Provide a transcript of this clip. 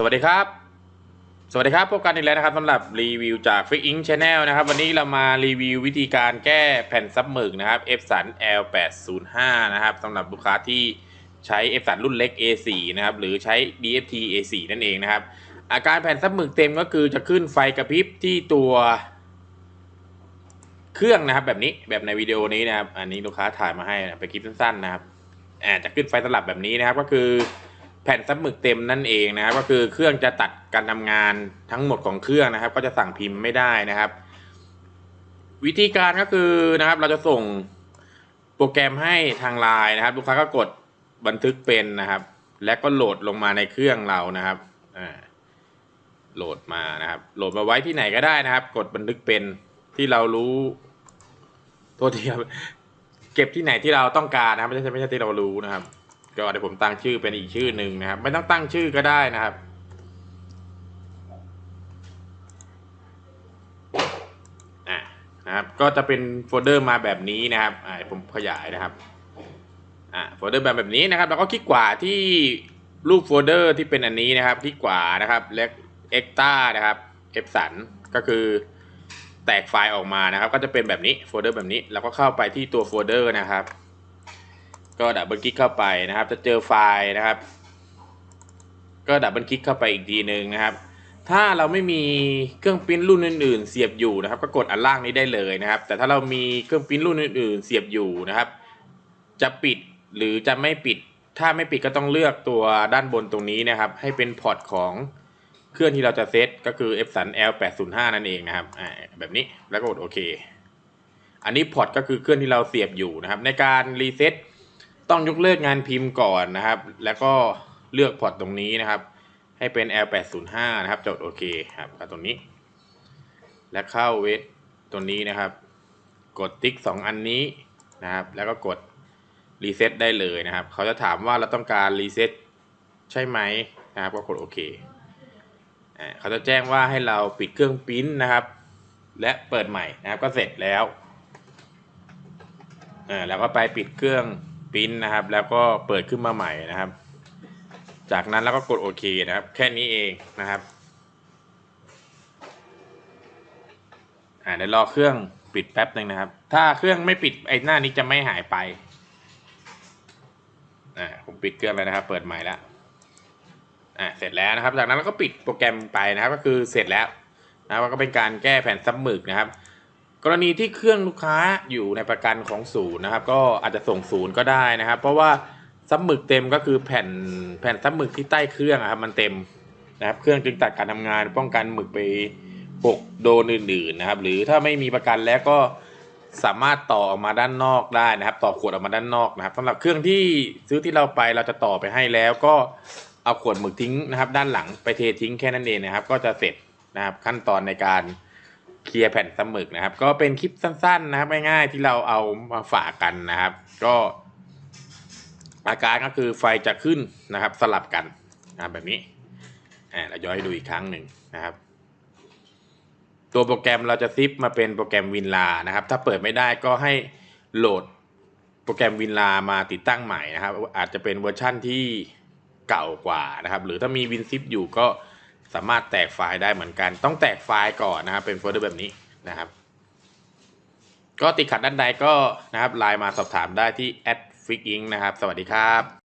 สวัสดีครับ สวัสดีครับพบกันอีกแล้วนะครับสำหรับรีวิวจาก f i x Ink Channel นะครับ วันนี้เรามารีวิววิธีการแก้แผ่นซับหมึกนะครับ f 3 L805 นะครับสำหรับลูกค้าที่ใช้ f 3รุ่นเล็ก A4 นะครับ หรือใช้ DFT A4 นั่นเองนะครับ อาการแผ่นซับหมึกเต็มก็คือจะขึ้นไฟกระพริบที่ตัวเครื่องนะครับ แบบนี้แบบในวิดีโอนี้นะครับ อันนี้ลูกค้าถ่ายมาให้นะเป็นคลิปสั้นๆนะครับอ่าจะขึ้นไฟสลับแบบนี้นะครับก็คือ ผ่นซับหมึกเต็มนั่นเองนะครับก็คือเครื่องจะตัดการทำงานทั้งหมดของเครื่องนะครับ ก็จะสั่งพิมพ์ไม่ได้นะครับ วิธีการก็คือนะครับ เราจะส่งโปรแกรมให้ทางไลน์นะครับ ลูกค้าก็กดบันทึกเป็นนะครับ และก็โหลดลงมาในเครื่องเรานะครับอ่าโหลดมานะครับ โหลดมาไว้ที่ไหนก็ได้นะครับ กดบันทึกเป็นที่เรารู้โทษทีครับเก็บที่ไหนที่เราต้องการนะครับไม่ใช่ไม่ใช่ที่เรารู้นะครับ ก็เดี๋ยวผมตั้งชื่อเป็นอีกชื่อหนึ่งนะครับ ไม่ต้องตั้งชื่อก็ได้นะครับ อะนะครับ ก็จะเป็นโฟลเดอร์มาแบบนี้นะครับ อ่าผมขยายนะครับ อ่าโฟลเดอร์แบบแบบนี้นะครับ แล้วก็คลิกขวาที่รูปโฟลเดอร์ที่เป็นอันนี้นะครับ คลิกขวานะครับและเอ็กต้านะครับเอฟสันก็คือแตกไฟล์ออกมานะครับ ก็จะเป็นแบบนี้โฟลเดอร์แบบนี้ แล้วก็เข้าไปที่ตัวโฟลเดอร์นะครับ ก็ดับเบิลคลิกเข้าไปนะครับ จะเจอไฟล์นะครับ ก็ดับเบิลคลิกเข้าไปอีกทีหนึ่งนะครับ ถ้าเราไม่มีเครื่องปริ้นรุ่นอื่น ๆ เสียบอยู่นะครับ ก็กดอันล่างนี้ได้เลยนะครับ แต่ถ้าเรามีเครื่องปริ้นรุ่นอื่น ๆ เสียบอยู่นะครับ จะปิดหรือจะไม่ปิด ถ้าไม่ปิดก็ต้องเลือกตัวด้านบนตรงนี้นะครับ ให้เป็นพอร์ตของเครื่องที่เราจะเซตก็คือ f 3 l 8 0 5นั่นเองนะครับแบบนี้แล้วก็กดโอเค อันนี้พอร์ตก็คือเครื่องที่เราเสียบอยู่นะครับ ในการรีเซ็ต ต้องยกเลิกงานพิมพ์ก่อนนะครับ แล้วก็เลือกพอร์ตตรงนี้นะครับ ให้เป็น L805 นะครับ จดโอเคครับตรงนี้ และเข้าเวทตัวนี้นะครับ กดติ๊ก 2 อันนี้นะครับ แล้วก็กดรีเซ็ตได้เลยนะครับ เขาจะถามว่าเราต้องการรีเซ็ตใช่ไหมนะครับ ก็กดโอเคเขาจะแจ้งว่าให้เราปิดเครื่องปริ้นนะครับ และเปิดใหม่นะครับก็เสร็จแล้วอ่าแล้วก็ไปปิดเครื่อง ปริ้นนะครับ แล้วก็เปิดขึ้นมาใหม่นะครับ จากนั้นแล้วก็กดโอเคนะครับ แค่นี้เองนะครับอ่าเดี๋ยวรอเครื่องปิดแป๊บหนึ่งนะครับ ถ้าเครื่องไม่ปิดไอ้หน้านี้จะไม่หายไป อ่าผมปิดเครื่องแล้วนะครับ เปิดใหม่แล้ว อ่าเสร็จแล้วนะครับ จากนั้นเราก็ปิดโปรแกรมไปนะครับ ก็คือเสร็จแล้วนะครับก็เป็นการแก้แผ่นซับหมึกนะครับ กรณีที่เครื่องลูกค้าอยู่ในประกันของศูนย์นะครับ ก็อาจจะส่งศูนย์ก็ได้นะครับ เพราะว่าซับหมึกเต็มก็คือแผ่นแผ่นซับหมึกที่ใต้เครื่องอะครับมันเต็มนะครับ เครื่องจึงตัดการทำงาน ป้องกันหมึกไปปกโดนอื่นๆนะครับ หรือถ้าไม่มีประกันแล้วก็สามารถต่อออกมาด้านนอกได้นะครับ ต่อขวดออกมาด้านนอกนะครับสำหรับเครื่องที่ซื้อที่เราไปเราจะต่อไปให้แล้วก็เอาขวดหมึกทิ้งนะครับ ด้านหลังไปเททิ้งแค่นั้นเองนะครับ ก็จะเสร็จนะครับขั้นตอนในการ เคลียร์แผ่นสมึกนะครับ ก็เป็นคลิปสั้น ๆ นะครับง่ายๆที่เราเอามาฝากกันนะครับ ก็อาการก็คือไฟจะขึ้นนะครับ สลับกันนะบแบบนี้อ่าเราย้อนให้ดูอีกครั้งหนึ่งนะครับ ตัวโปรแกรมเราจะซิปมาเป็นโปรแกรมวินลานะครับ ถ้าเปิดไม่ได้ก็ให้โหลดโปรแกรมวินลามาติดตั้งใหม่นะครับ อาจจะเป็นเวอร์ชั่นที่เก่ากว่านะครับ หรือถ้ามีวินซิปอยู่ก็ สามารถแตกไฟล์ได้เหมือนกัน ต้องแตกไฟล์ก่อนนะครับ เป็นโฟลเดอร์แบบนี้นะครับ ก็ติดขัดด้านใดก็นะครับไลน์มาสอบถามได้ที่ ad fixing นะครับ สวัสดีครับ